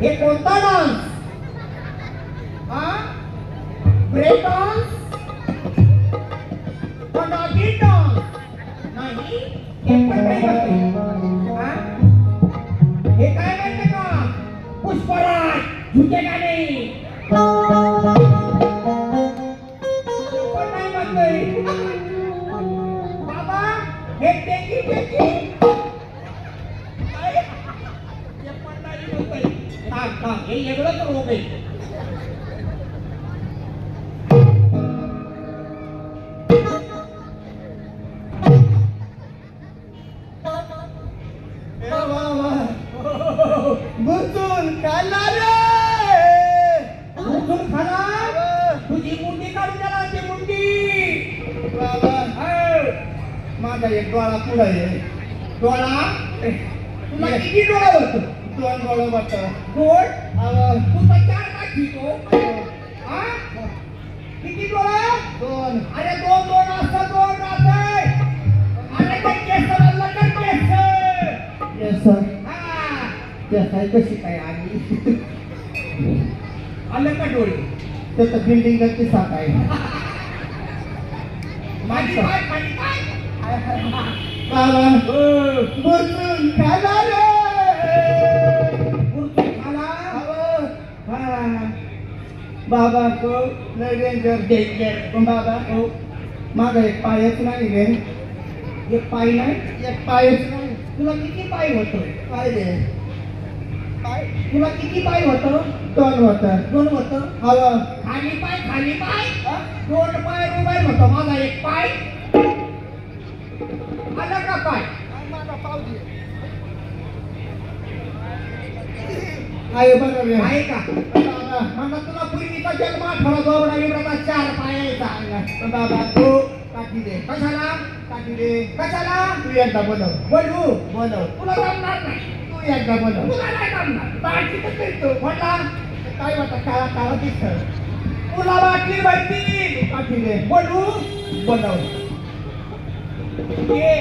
हे कोणता डान्स हा ब्रेक डान्स पण डान्स पुष्पराज झुकेगा नाही पण नाही म्हणतोय. बाबा हे टेकी टेकी हे पण नाही म्हणतोय. हे वेगळंच रोग आहे बुचून खाल्ला रे! उचलून खाला तुझी मुंडी काढून द्याला ती मुंडी. माझा एक डोळा पुढे आहे. डोळा? तुला किती डोळा होतो दोन डोळे वाटत अहो, तू तर चार दाखवितो हा. किती डोळा? दोन. अरे दोन दोन असं दोन राहतंय हा कशी काय आली आलं का डोळे तर बिल्डिंग किस्सा काय माझी पाय खाली बाबा रे खाला। को डेंजर डेंजर बाबा हो माझा एक पायच नाही रे एक पाय नाही एक पायच नाही। तुला किती पाय होतं काय रे पाय. तुला किती पाय होतं? दोन होतं. दोन होतं? हवं खाली पाय खाली पाय. दोन पाय मोबाईल होतो. माझा एक पाय. आला का पाय? आहे. बघा रे. आहे का? बाबा म्हणलं तुला पूर्वीचा जन्म आठवला दोबडा बिबडाचा चार पायाचा बाबा तू काठी दे कशाला? काठी दे कशाला? तू एकदा बनव बोलू. बनव तुला जमणार नाही. तू एकदा बनव तुला नाही जमणार. बाकी तर करतो म्हणला काय वाटत काळा काळा दिसत तुला बाकी माहिती. बोलू. बनव ये.